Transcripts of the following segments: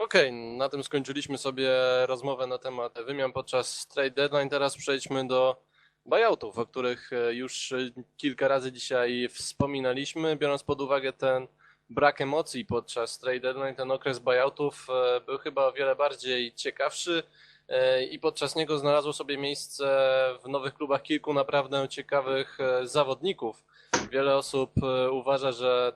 Okej, na tym skończyliśmy sobie rozmowę na temat wymian podczas trade deadline. Teraz przejdźmy do buyoutów, o których e, już e, kilka razy dzisiaj wspominaliśmy. Biorąc pod uwagę ten brak emocji podczas trade deadline, ten okres buyoutów e, był chyba o wiele bardziej ciekawszy i podczas niego znalazło sobie miejsce w nowych klubach kilku naprawdę ciekawych zawodników. Wiele osób uważa, że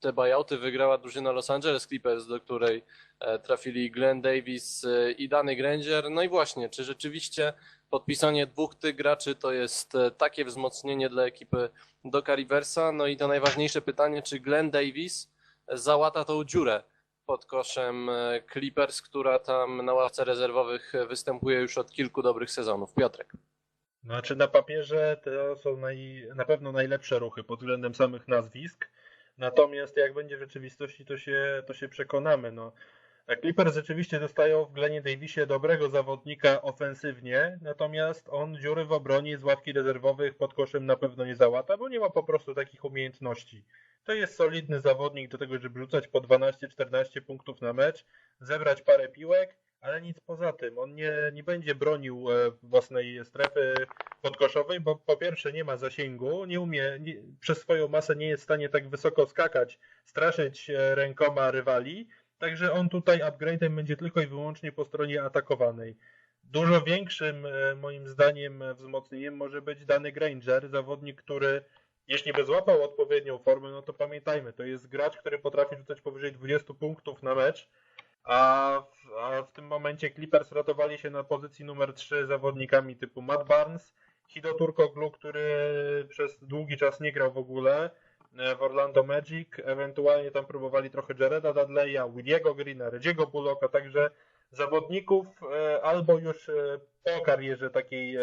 te buyouty wygrała drużyna Los Angeles Clippers, do której e, trafili Glenn Davis e, i Danny Granger. No i właśnie, czy rzeczywiście podpisanie dwóch tych graczy to jest e, takie wzmocnienie dla ekipy Doka Riversa? No i to najważniejsze pytanie, czy Glenn Davis załata tą dziurę pod koszem Clippers, która tam na ławce rezerwowych występuje już od kilku dobrych sezonów. Piotrek. Znaczy na papierze to są naj, na pewno najlepsze ruchy pod względem samych nazwisk. Natomiast jak będzie w rzeczywistości, to się, to się przekonamy. No. Clippers rzeczywiście dostają w Glenie Davisie dobrego zawodnika ofensywnie, natomiast on dziury w obronie z ławki rezerwowych pod koszem na pewno nie załata, bo nie ma po prostu takich umiejętności. To jest solidny zawodnik do tego, żeby rzucać po 12-14 punktów na mecz, zebrać parę piłek, ale nic poza tym. On nie, nie będzie bronił e, własnej strefy podkoszowej, bo po pierwsze nie ma zasięgu, nie umie, nie, przez swoją masę nie jest w stanie tak wysoko skakać, straszyć e, rękoma rywali, także on tutaj upgrade'em będzie tylko i wyłącznie po stronie atakowanej. Dużo większym e, moim zdaniem wzmocnieniem może być dany Granger, zawodnik, który jeśli by złapał odpowiednią formę, no to pamiętajmy, to jest gracz, który potrafi rzucać powyżej 20 punktów na mecz, a w, a w tym momencie Clippers ratowali się na pozycji numer 3 zawodnikami typu Matt Barnes, Hido Turkoglu, który przez długi czas nie grał w ogóle e, w Orlando Magic, ewentualnie tam próbowali trochę Jareda Dudleya, Williego Greena, Reggie'ego Bullocka, także zawodników e, albo już e, po karierze takiej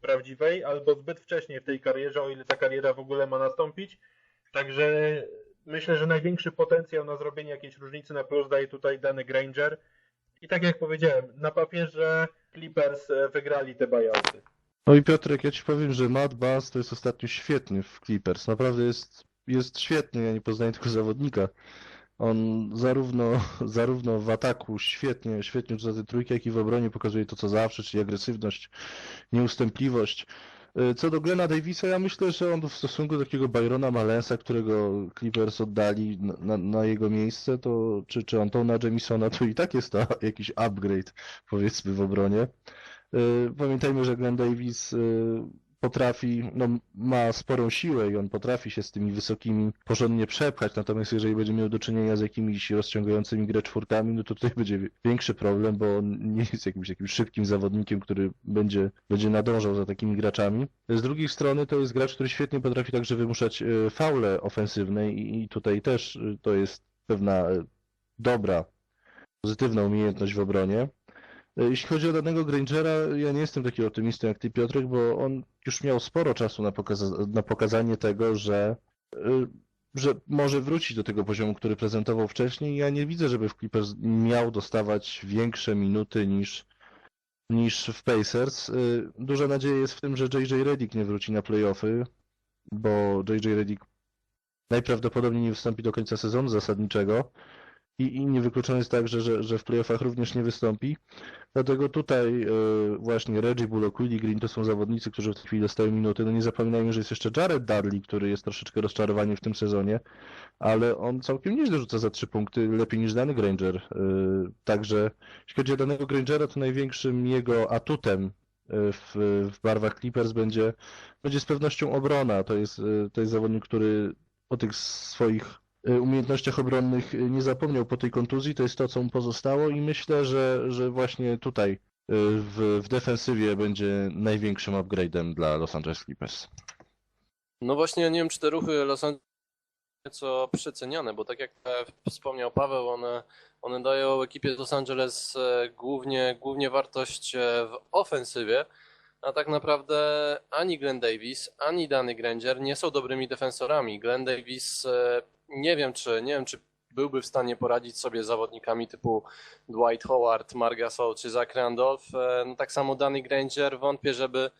prawdziwej, albo zbyt wcześnie w tej karierze, o ile ta kariera w ogóle ma nastąpić. Także myślę, że największy potencjał na zrobienie jakiejś różnicy na plus daje tutaj dany Granger. I tak jak powiedziałem, na papierze Clippers e, wygrali te buyouty. No i Piotrek, ja ci powiem, że Matt Barnes to jest ostatnio świetny w Clippers. Naprawdę jest, jest świetny, ja nie poznaję tylko zawodnika. On zarówno, zarówno w ataku świetnie, świetnie rzuca te trójki, jak i w obronie pokazuje to, co zawsze, czyli agresywność, nieustępliwość. Y, Co do Glena Davisa, ja myślę, że on w stosunku do takiego Byrona Malensa, którego Clippers oddali na, na, jego miejsce, to czy, czy Antona Jamisona, to i tak jest to jakiś upgrade, powiedzmy, w obronie. Y, Pamiętajmy, że Glenn Davis y, potrafi, no ma sporą siłę i on potrafi się z tymi wysokimi porządnie przepchać, natomiast jeżeli będzie miał do czynienia z jakimiś rozciągającymi grę czwórkami, no to tutaj będzie większy problem, bo on nie jest jakimś szybkim zawodnikiem, który będzie, będzie nadążał za takimi graczami. Z drugiej strony to jest gracz, który świetnie potrafi także wymuszać e, faule ofensywne i i tutaj też e, to jest pewna e, dobra, pozytywna umiejętność w obronie. E, Jeśli chodzi o danego Grangera, ja nie jestem taki optymistą jak ty, Piotrek, bo on już miał sporo czasu na, pokaza- na pokazanie tego, że, y, że może wrócić do tego poziomu, który prezentował wcześniej. Ja nie widzę, żeby w Clippers miał dostawać większe minuty niż, niż w Pacers. Y, Duża nadzieja jest w tym, że JJ Redick nie wróci na playoffy, bo JJ Redick najprawdopodobniej nie wystąpi do końca sezonu zasadniczego. I, I niewykluczone jest także, że, że w playoffach również nie wystąpi. Dlatego tutaj e, właśnie Reggie Bullock, Willie Green to są zawodnicy, którzy w tej chwili dostają minuty. No nie zapominajmy, że jest jeszcze Jared Dudley, który jest troszeczkę rozczarowaniem w tym sezonie, ale on całkiem nieźle rzuca za trzy punkty, lepiej niż dany Granger. E, Także jeśli chodzi o danego Grangera, to największym jego atutem e, w, w barwach Clippers będzie, będzie z pewnością obrona. To jest, to jest zawodnik, który po tych swoich umiejętnościach obronnych e, nie zapomniał po tej kontuzji, to jest to, co mu pozostało i myślę, że, że właśnie tutaj e, w, w defensywie będzie największym upgrade'em dla Los Angeles Clippers. No właśnie, nie wiem, czy te ruchy Los Angeles nieco przeceniane, bo tak jak e, wspomniał Paweł, one, one dają ekipie Los Angeles e, głównie, głównie wartość e, w ofensywie, a tak naprawdę ani Glenn Davis, ani Danny Granger nie są dobrymi defensorami. Glenn Davis e, nie wiem, czy nie wiem, czy byłby w stanie poradzić sobie z zawodnikami typu Dwight Howard, Marc Gasol czy Zach Randolph. E, No tak samo Danny Granger wątpię, żeby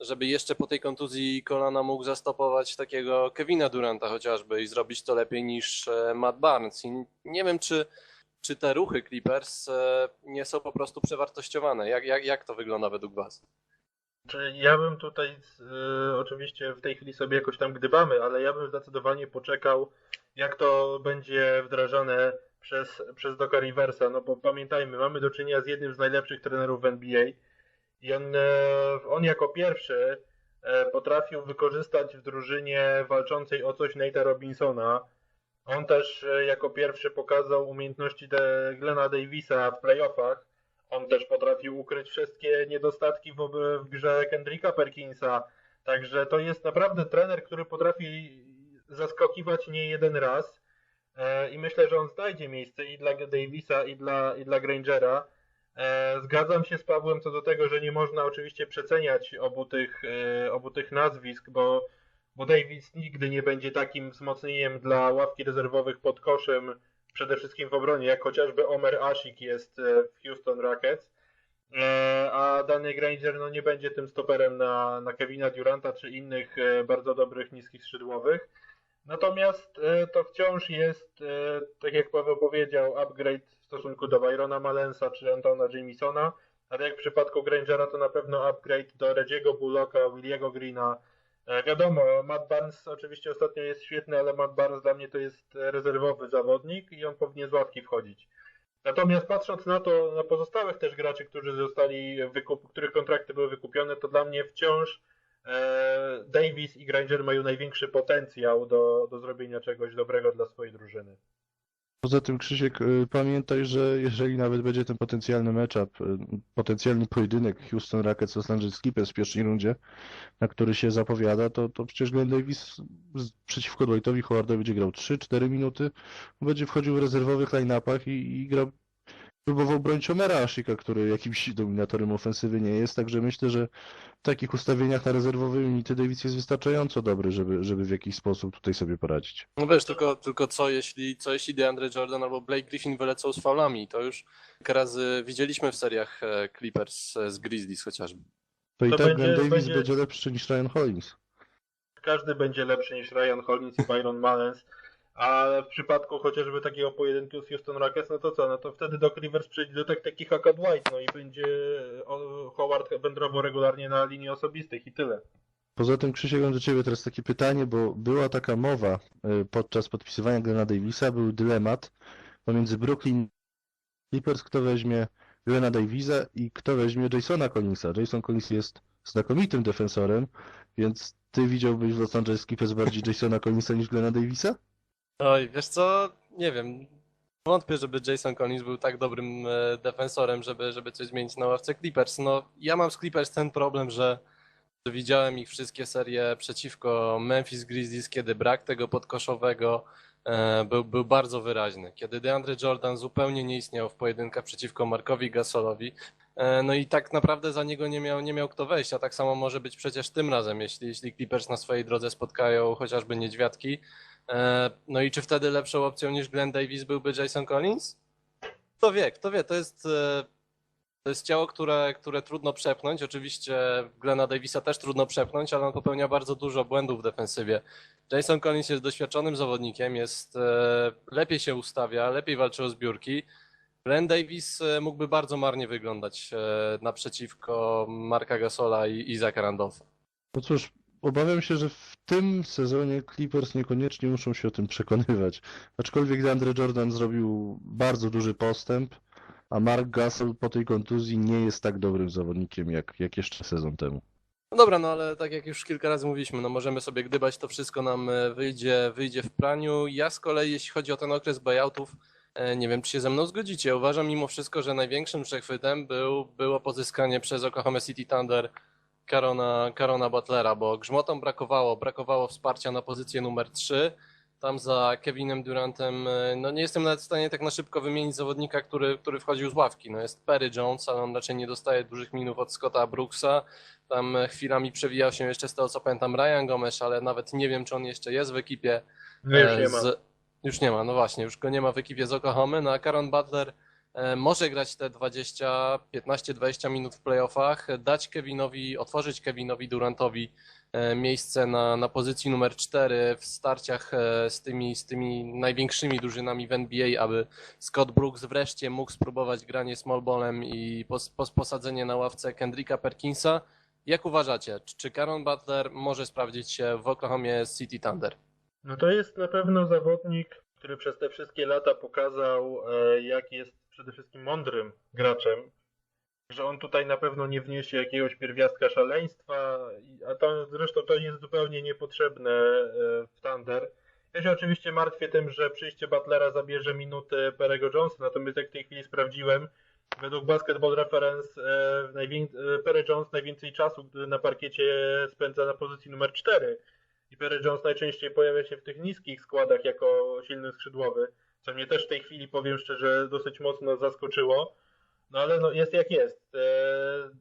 żeby jeszcze po tej kontuzji kolana mógł zastopować takiego Kevina Duranta chociażby i zrobić to lepiej niż e, Matt Barnes. I nie wiem, czy, czy te ruchy Clippers nie są po prostu przewartościowane? Jak, jak, jak to wygląda według Was? Czy ja bym tutaj, y, oczywiście w tej chwili sobie jakoś tam gdybamy, ale ja bym zdecydowanie poczekał, jak to będzie wdrażane przez, przez Doka Riversa, no bo pamiętajmy, mamy do czynienia z jednym z najlepszych trenerów w NBA i on, e, on jako pierwszy e, potrafił wykorzystać w drużynie walczącej o coś Nate'a Robinsona. On też e, jako pierwszy pokazał umiejętności Glena Davisa w playoffach. On też potrafił ukryć wszystkie niedostatki w, w grze Kendricka Perkinsa. Także to jest naprawdę trener, który potrafi zaskakiwać nie jeden raz. E, I myślę, że on znajdzie miejsce i dla Davisa, i dla, i dla Grangera. E, Zgadzam się z Pawłem co do tego, że nie można oczywiście przeceniać obu tych, e, obu tych nazwisk, bo, bo Davis nigdy nie będzie takim wzmocnieniem dla ławki rezerwowych pod koszem, przede wszystkim w obronie, jak chociażby Omer Ashik jest e, w Houston Rockets. E, A Danny Granger no, nie będzie tym stoperem na, na Kevina Duranta czy innych e, bardzo dobrych niskich skrzydłowych. Natomiast to wciąż jest, tak jak Paweł powiedział, upgrade w stosunku do Byrona Malensa czy Antona Jamesona, ale jak w przypadku Grangera to na pewno upgrade do Reggie'ego Bullocka, Williego Greena. E, Wiadomo, Matt Barnes oczywiście ostatnio jest świetny, ale Matt Barnes dla mnie to jest rezerwowy zawodnik i on powinien z ławki wchodzić. Natomiast patrząc na to, na pozostałych też graczy, którzy zostali wykup, których kontrakty były wykupione, to dla mnie wciąż e, Davis i Granger mają największy potencjał do, do zrobienia czegoś dobrego dla swojej drużyny. Poza tym, Krzysiek, y, pamiętaj, że jeżeli nawet będzie ten potencjalny matchup, y, potencjalny pojedynek Houston Rockets Los Angeles Clippers w pierwszej rundzie, na który się zapowiada, to, to przecież Glenn Davis z- przeciwko Dwightowi Howardowi będzie grał 3-4 minuty, będzie wchodził w rezerwowych line-upach i, i grał, próbował bronić Omera Ashika, który jakimś dominatorem ofensywy nie jest, także myślę, że w takich ustawieniach na rezerwowe unity Davis jest wystarczająco dobry, żeby, żeby w jakiś sposób tutaj sobie poradzić. No wiesz, tylko, tylko co jeśli, co jeśli DeAndre Jordan albo Blake Griffin wylecą z faulami? To już kilka razy widzieliśmy w seriach e, Clippers e, z Grizzlies chociażby. To i To tak będzie- Davis będzie- będzie lepszy niż Ryan Hollins. Każdy będzie lepszy niż Ryan Hollins i Byron Malens, a w przypadku chociażby takiego pojedynku z Houston Rockets, no to co, no to wtedy Doc Rivers przejdzie do tak, takich jak Dwight, no i będzie Howard wędrował regularnie na linii osobistych i tyle. Poza tym, Krzysiek, mam do Ciebie teraz takie pytanie, bo była taka mowa y, podczas podpisywania Glena Davisa, był dylemat pomiędzy Brooklyn Clippers, kto weźmie Glena Davisa i kto weźmie Jasona Collinsa. Jason Collins jest znakomitym defensorem, więc Ty widziałbyś w Los Angeles Clippers bardziej Jasona Collinsa niż Glena Davisa? Oj, wiesz co, nie wiem. Wątpię, żeby Jason Collins był tak dobrym e, defensorem, żeby, żeby coś zmienić na ławce Clippers. No, ja mam z Clippers ten problem, że widziałem ich wszystkie serie przeciwko Memphis Grizzlies, kiedy brak tego podkoszowego e, był, był bardzo wyraźny. Kiedy DeAndre Jordan zupełnie nie istniał w pojedynkach przeciwko Markowi Gasolowi, e, no i tak naprawdę za niego nie miał, nie miał kto wejść, a tak samo może być przecież tym razem, jeśli, jeśli Clippers na swojej drodze spotkają chociażby niedźwiadki, No i czy wtedy lepszą opcją niż Glenn Davis byłby Jason Collins? Kto wie, kto wie, to jest, e, to jest ciało, które, które trudno przepchnąć. Oczywiście Glena Davisa też trudno przepchnąć, ale on popełnia bardzo dużo błędów w defensywie. Jason Collins jest doświadczonym zawodnikiem, jest, e, lepiej się ustawia, lepiej walczy o zbiórki. Glenn Davis e, mógłby bardzo marnie wyglądać e, naprzeciwko Marka Gasola i Izaka Randolpha. No cóż, obawiam się, że w tym sezonie Clippers niekoniecznie muszą się o tym przekonywać. Aczkolwiek DeAndre Jordan zrobił bardzo duży postęp, a Mark Gasol po tej kontuzji nie jest tak dobrym zawodnikiem jak, jak jeszcze sezon temu. No dobra, no ale tak jak już kilka razy mówiliśmy, no możemy sobie gdybać, to wszystko nam e, wyjdzie, wyjdzie w praniu. Ja z kolei, jeśli chodzi o ten okres buyoutów, e, nie wiem, czy się ze mną zgodzicie. Uważam mimo wszystko, że największym przechwytem był, było pozyskanie przez Oklahoma City Thunder Karona, Karona Butlera, bo grzmotom brakowało, brakowało wsparcia na pozycję numer 3. Tam za Kevinem Durantem, e, no nie jestem nawet w stanie tak na szybko wymienić zawodnika, który, który wchodził z ławki. No jest Perry Jones, ale on raczej nie dostaje dużych minut od Scotta Brooksa. Tam e, chwilami przewijał się jeszcze z tego co pamiętam Ryan Gomes, ale nawet nie wiem czy on jeszcze jest w ekipie. No już e, nie ma. Z... Już nie ma, no właśnie, już go nie ma w ekipie z Oklahomy, no a Karon Butler może grać te 20, 15-20 minut w playoffach, dać Kevinowi, otworzyć Kevinowi Durantowi e, miejsce na, na pozycji numer 4 w starciach e, z tymi, z tymi największymi drużynami w NBA, aby Scott Brooks wreszcie mógł spróbować granie small ballem i pos, pos, posadzenie na ławce Kendricka Perkinsa. Jak uważacie, czy, Caron Butler może sprawdzić się w Oklahomie City Thunder? No to jest na pewno zawodnik, który przez te wszystkie lata pokazał, e, jak jest przede wszystkim mądrym graczem. Że on tutaj na pewno nie wniesie jakiegoś pierwiastka szaleństwa, a to zresztą to jest zupełnie niepotrzebne e, w Thunder. Ja się oczywiście martwię tym, że przyjście Butlera zabierze minuty Perego Jonesa, natomiast jak w tej chwili sprawdziłem, według Basketball Reference e, e, Perry Jones najwięcej czasu na parkiecie spędza na pozycji numer 4. I Perry Jones najczęściej pojawia się w tych niskich składach jako silny skrzydłowy, co mnie też w tej chwili, powiem szczerze, dosyć mocno zaskoczyło. No ale no, jest jak jest. E,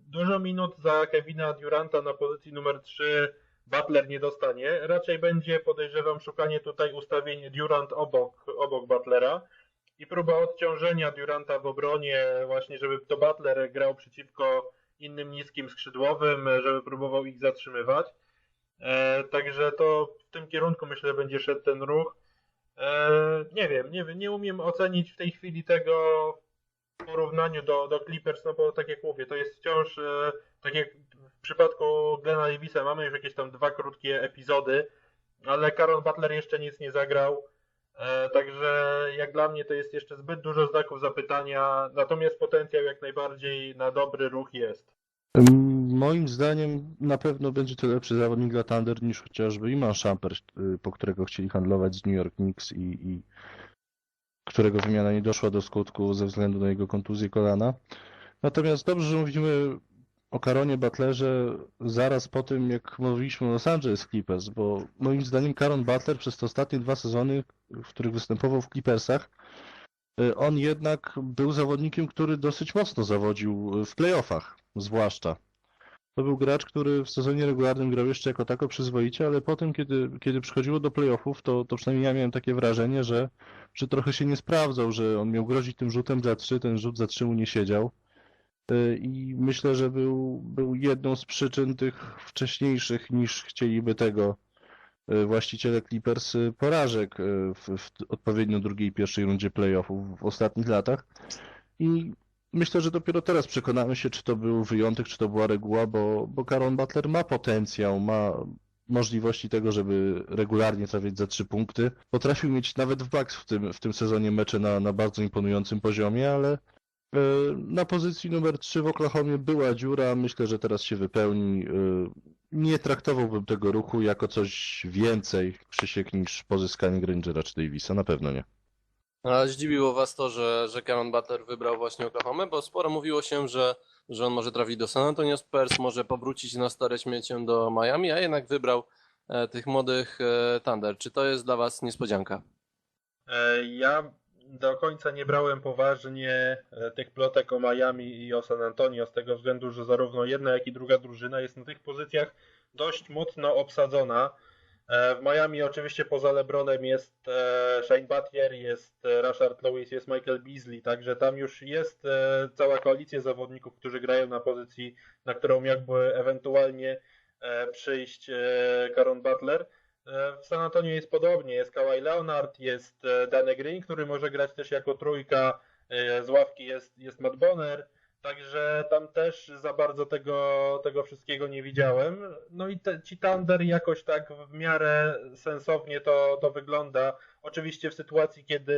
dużo minut za Kevina Duranta na pozycji numer 3 Butler nie dostanie. Raczej będzie, podejrzewam, szukanie tutaj ustawień Durant obok, obok Butlera i próba odciążenia Duranta w obronie, właśnie żeby to Butler grał przeciwko innym niskim skrzydłowym, żeby próbował ich zatrzymywać. E, także to w tym kierunku myślę będzie szedł ten ruch. E, nie wiem, nie, nie umiem ocenić w tej chwili tego w porównaniu do, do Clippers, no bo tak jak mówię, to jest wciąż, e, tak jak w przypadku Glena Davisa mamy już jakieś tam dwa krótkie epizody, ale Caron Butler jeszcze nic nie zagrał. E, Także jak dla mnie to jest jeszcze zbyt dużo znaków zapytania, natomiast potencjał jak najbardziej na dobry ruch jest. Moim zdaniem na pewno będzie to lepszy zawodnik dla Thunder niż chociażby Iman Shumpert, y, po którego chcieli handlować z New York Knicks i, i którego wymiana nie doszła do skutku ze względu na jego kontuzję kolana. Natomiast dobrze, że mówimy o Karonie Butlerze zaraz po tym, jak mówiliśmy o Los Angeles Clippers, bo moim zdaniem Karon Butler przez te ostatnie dwa sezony, w których występował w Clippersach, y, on jednak był zawodnikiem, który dosyć mocno zawodził w playoffach, zwłaszcza. To był gracz, który w sezonie regularnym grał jeszcze jako tako przyzwoicie, ale potem, kiedy, kiedy przychodziło do playoffów, to, to przynajmniej ja miałem takie wrażenie, że, że trochę się nie sprawdzał, że on miał grozić tym rzutem za trzy, ten rzut za trzy mu nie siedział. Y, I myślę, że był, był jedną z przyczyn tych wcześniejszych niż chcieliby tego y, właściciele Clippers y, porażek w, w odpowiednio drugiej i pierwszej rundzie playoffów w ostatnich latach. I myślę, że dopiero teraz przekonamy się, czy to był wyjątek, czy to była reguła, bo, bo Caron Butler ma potencjał, ma możliwości tego, żeby regularnie trafiać za trzy punkty. Potrafił mieć nawet w Bucks w tym, w tym sezonie mecze na, na bardzo imponującym poziomie, ale e, na pozycji numer 3 w Oklahomie była dziura, myślę, że teraz się wypełni. E, Nie traktowałbym tego ruchu jako coś więcej, Krzysiek, niż pozyskanie Grangera czy Davisa, na pewno nie. A zdziwiło was to, że, że Caron Butler wybrał właśnie Oklahoma, bo sporo mówiło się, że, że on może trafić do San Antonio Spurs, może powrócić na stare śmiecie do Miami, a jednak wybrał e, tych młodych e, Thunder. Czy to jest dla was niespodzianka? E, Ja do końca nie brałem poważnie e, tych plotek o Miami i o San Antonio z tego względu, że zarówno jedna, jak i druga drużyna jest na tych pozycjach dość mocno obsadzona. E, W Miami oczywiście poza LeBronem jest e, Shane Battier, jest e, Rashard Lewis, jest Michael Beasley, także tam już jest cała koalicja zawodników, którzy grają na pozycji, na którą jakby ewentualnie przyjść Caron Butler. W San Antonio jest podobnie, jest Kawhi Leonard, jest e, Danny Green, który może grać też jako trójka, z ławki jest, jest Matt Bonner, także tam też za bardzo tego, tego wszystkiego nie widziałem. No i te, ci Thunder jakoś tak w miarę sensownie to, to wygląda. Oczywiście w sytuacji, kiedy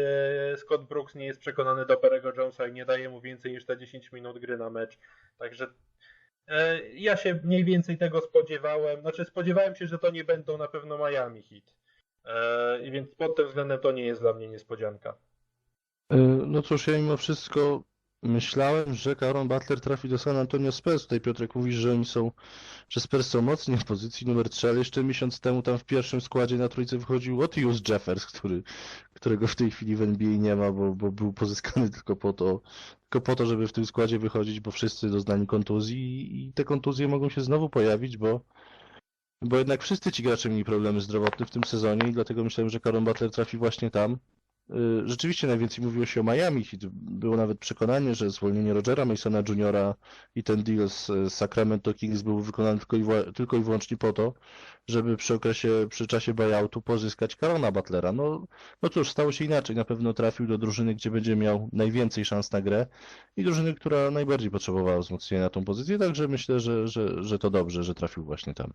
Scott Brooks nie jest przekonany do Perego Jonesa i nie daje mu więcej niż te 10 minut gry na mecz, także E, Ja się mniej więcej tego spodziewałem. Znaczy, spodziewałem się, że to nie będą na pewno Miami Heat. E, więc pod tym względem to nie jest dla mnie niespodzianka. Y, No cóż, ja mimo wszystko myślałem, że Caron Butler trafi do San Antonio Spurs. Tutaj Piotrek mówi, że oni są, że Spurs są mocni w pozycji numer 3, ale jeszcze miesiąc temu tam w pierwszym składzie na trójce wychodził Otius Jeffers, który, którego w tej chwili w NBA nie ma, bo, bo był pozyskany tylko po to, tylko po to, żeby w tym składzie wychodzić, bo wszyscy doznali kontuzji i- te kontuzje mogą się znowu pojawić, bo bo jednak wszyscy ci gracze mieli problemy zdrowotne w tym sezonie i dlatego myślałem, że Caron Butler trafi właśnie tam. Y, rzeczywiście najwięcej mówiło się o Miami i było nawet przekonanie, że zwolnienie Rogera Masona Jr. i ten deal z Sacramento Kings był wykonany tylko i, tylko i wyłącznie po to, żeby przy okresie, przy czasie buyoutu pozyskać Karona Butlera. No, no cóż, stało się inaczej. Na pewno trafił do drużyny, gdzie będzie miał najwięcej szans na grę i drużyny, która najbardziej potrzebowała wzmocnienia na tą pozycję, także myślę, że, że, że to dobrze, że trafił właśnie tam.